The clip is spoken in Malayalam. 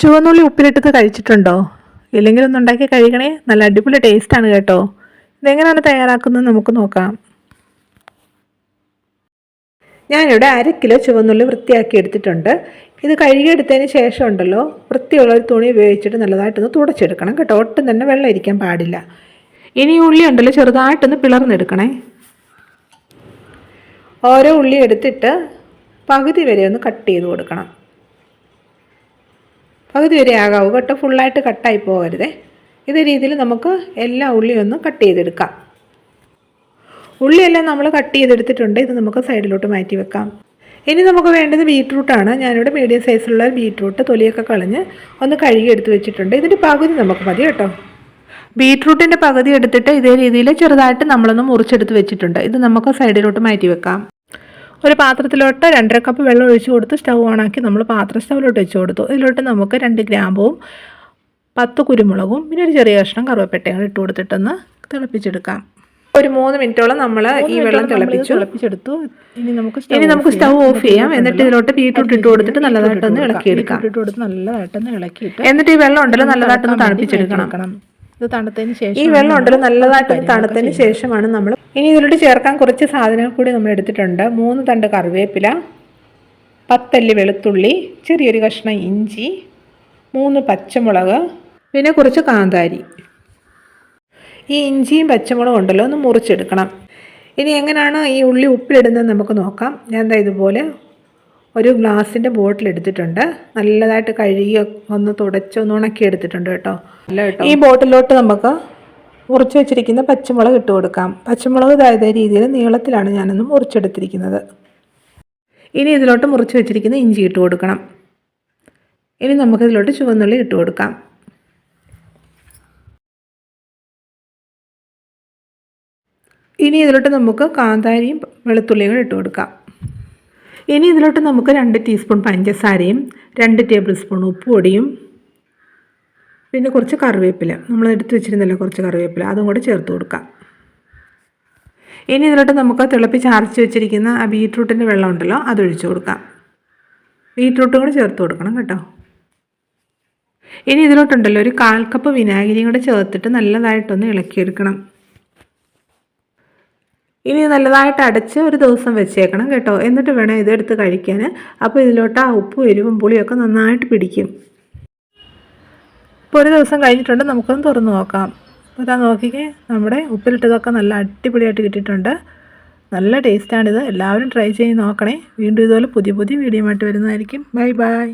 ചുവന്നുള്ളി ഉപ്പിലിട്ടത് കഴിച്ചിട്ടുണ്ടോ? ഇല്ലെങ്കിൽ ഒന്ന് ഉണ്ടാക്കി കഴിക്കണേ? നല്ല അടിപൊളി ടേസ്റ്റ് ആണ് കേട്ടോ. ഇതെങ്ങനെയാണ് തയ്യാറാക്കുന്നത് നമുക്ക് നോക്കാം. ഞാനിവിടെ അര കിലോ ചുവന്നുള്ളി വൃത്തിയാക്കി എടുത്തിട്ടുണ്ട്. ഇത് കഴുകിയെടുത്തതിന് ശേഷം ഉണ്ടല്ലോ വൃത്തിയുള്ള ഒരു തുണി ഉപയോഗിച്ചിട്ട് നല്ലതായിട്ടൊന്ന് തുടച്ചെടുക്കണം കേട്ടോ. ഒട്ടും തന്നെ വെള്ളം ഇരിക്കാൻ പാടില്ല. ഇനി ഉള്ളി ഉണ്ടല്ലോ ചെറുതായിട്ടൊന്ന് പിളർന്നെടുക്കണേ. ഓരോ ഉള്ളി എടുത്തിട്ട് പകുതി വരെ ഒന്ന് കട്ട് ചെയ്ത് കൊടുക്കണം. പകുതി വരെ ആകാവൂ. കേട്ടോ ഫുള്ളായിട്ട് കട്ടായി പോകരുതേ. ഇതേ രീതിയിൽ നമുക്ക് എല്ലാ ഉള്ളിയും ഒന്ന് കട്ട് ചെയ്തെടുക്കാം. ഉള്ളിയെല്ലാം നമ്മൾ കട്ട് ചെയ്തെടുത്തിട്ടുണ്ട്. ഇത് നമുക്ക് സൈഡിലോട്ട് മാറ്റി വെക്കാം. ഇനി നമുക്ക് വേണ്ടത് ബീട്രൂട്ടാണ് ഞാനിവിടെ മീഡിയം സൈസിലുള്ള ബീട്രൂട്ട് തൊലിയൊക്കെ കളഞ്ഞ് ഒന്ന് കഴുകി എടുത്ത് വെച്ചിട്ടുണ്ട്. ഇതിന്റെ പകുതി നമുക്ക് മതി കേട്ടോ. ബീട്രൂട്ടിന്റെ പകുതി എടുത്തിട്ട് ഇതേ രീതിയിൽ ചെറുതായിട്ട് നമ്മളൊന്ന് മുറിച്ചെടുത്ത് വെച്ചിട്ടുണ്ട്. ഇത് നമുക്ക് സൈഡിലോട്ട് മാറ്റി വെക്കാം. ഒരു പാത്രത്തിലോട്ട് രണ്ടര കപ്പ് വെള്ളം ഒഴിച്ച് കൊടുത്ത് സ്റ്റൗ ഓണാക്കി നമ്മൾ പാത്ര സ്റ്റൗവിലോട്ട് വെച്ച് കൊടുത്തു. ഇതിലോട്ട് നമുക്ക് രണ്ട് ഗ്രാമ്പും പത്ത് കുരുമുളകും പിന്നെ ഒരു ചെറിയ കഷ്ണം കറുവപ്പട്ടയും ഇട്ട് കൊടുത്തിട്ടൊന്ന് തിളപ്പിച്ചെടുക്കാം. ഒരു മൂന്ന് മിനിറ്റോളം നമ്മൾ ഈ വെള്ളം തിളപ്പിച്ചു. തിളപ്പിച്ചെടുത്തു. ഇനി നമുക്ക് ഇനി നമുക്ക് സ്റ്റൗ ഓഫ് ചെയ്യാം. എന്നിട്ട് ഇതിലോട്ട് ബീട്രൂട്ട് ഇട്ട് കൊടുത്തിട്ട് നല്ലതായിട്ടൊന്ന് ഇളക്കിയെടുക്കാം. ഇട്ട് കൊടുത്ത് നല്ലതായിട്ടൊന്ന് ഇളക്കിയിട്ട് എന്നിട്ട് ഈ വെള്ളം ഉണ്ടല്ലോ നല്ലതായിട്ടൊന്ന് തണുപ്പിച്ചെടുക്കണം. ഇത് തണുത്തതിന് ശേഷം ഈ വെള്ളം ഉണ്ടല്ലോ നല്ലതായിട്ട് തണുത്തതിന് ശേഷമാണ് നമ്മൾ ഇനി ഇതിലോട്ട് ചേർക്കാൻ കുറച്ച് സാധനങ്ങൾ കൂടി നമ്മൾ എടുത്തിട്ടുണ്ട്. മൂന്ന് തണ്ട് കറിവേപ്പില പത്തല്ലി വെളുത്തുള്ളി ചെറിയൊരു കഷ്ണം ഇഞ്ചി മൂന്ന് പച്ചമുളക് പിന്നെ കുറച്ച് കാന്താരി. ഈ ഇഞ്ചിയും പച്ചമുളകും ഉണ്ടല്ലോ ഒന്ന് മുറിച്ചെടുക്കണം. ഇനി എങ്ങനെയാണ് ഈ ഉള്ളി ഉപ്പിലിടുന്നത് നമുക്ക് നോക്കാം. ഞാൻ എന്താ ഇതുപോലെ ഒരു ഗ്ലാസിന്റെ ബോട്ടിൽ എടുത്തിട്ടുണ്ട്. നല്ലതായിട്ട് കഴുകി ഒന്ന് തുടച്ചൊന്ന് ഉണക്കി എടുത്തിട്ടുണ്ട് കേട്ടോ. അല്ല കേട്ടോ. ഈ ബോട്ടിലോട്ട് നമുക്ക് മുറിച്ച് വെച്ചിരിക്കുന്ന പച്ചമുളക് ഇട്ട് കൊടുക്കാം. പച്ചമുളക് ഇതായത് രീതിയിൽ നീളത്തിലാണ് ഞാനൊന്ന് മുറിച്ചെടുത്തിരിക്കുന്നത്. ഇനി ഇതിലോട്ട് മുറിച്ച് വെച്ചിരിക്കുന്ന ഇഞ്ചി ഇട്ട് കൊടുക്കണം. ഇനി നമുക്കിതിലോട്ട് ചുവന്നുള്ളി ഇട്ട് കൊടുക്കാം. ഇനി ഇതിലോട്ട് നമുക്ക് കാന്താരിയും വെളുത്തുള്ളിയും കൂടെ ഇട്ട് കൊടുക്കാം. ഇനി ഇതിലോട്ട് നമുക്ക് രണ്ട് ടീസ്പൂൺ പഞ്ചസാരയും രണ്ട് ടേബിൾ സ്പൂൺ ഉപ്പുപൊടിയും പിന്നെ കുറച്ച് കറിവേപ്പില. നമ്മൾ എടുത്ത് വെച്ചിരുന്നല്ലോ കുറച്ച് കറിവേപ്പില. അതും കൂടെ ചേർത്ത് കൊടുക്കാം. ഇനി ഇതിലോട്ട് നമുക്ക് തിളപ്പിച്ച് അരച്ച് വെച്ചിരിക്കുന്ന ആ ബീട്രൂട്ടിന്റെ വെള്ളം ഉണ്ടല്ലോ അതൊഴിച്ച് കൊടുക്കാം. ബീട്രൂട്ടും കൂടെ ചേർത്ത് കൊടുക്കണം കേട്ടോ. ഇനി ഇതിലോട്ടുണ്ടല്ലോ ഒരു കാൽ കപ്പ് വിനാഗിരിയും കൂടെ ചേർത്തിട്ട് നല്ലതായിട്ടൊന്ന് ഇളക്കിയെടുക്കണം. ഇനി നല്ലതായിട്ട് അടച്ച് ഒരു ദിവസം വെച്ചേക്കണം കേട്ടോ. എന്നിട്ട് വേണം ഇതെടുത്ത് കഴിക്കാൻ. അപ്പോൾ ഇതിലോട്ട് ആ ഉപ്പും എരിവും പുളിയൊക്കെ നന്നായിട്ട് പിടിക്കും. ഇപ്പോൾ ഒരു ദിവസം കഴിഞ്ഞിട്ടുണ്ട്. നമുക്കൊന്ന് തുറന്ന് നോക്കാം. ഇതാ നോക്കിക്കേ നമ്മുടെ ഉപ്പിലിട്ടതൊക്കെ നല്ല അടിപൊളിയായിട്ട് കിട്ടിയിട്ടുണ്ട്. നല്ല ടേസ്റ്റാണിത്. എല്ലാവരും ട്രൈ ചെയ്ത് നോക്കണേ. വീണ്ടും ഇതുപോലെ പുതിയ പുതിയ വീഡിയോ ആയിട്ട് വരുന്നതായിരിക്കും. Bye bye.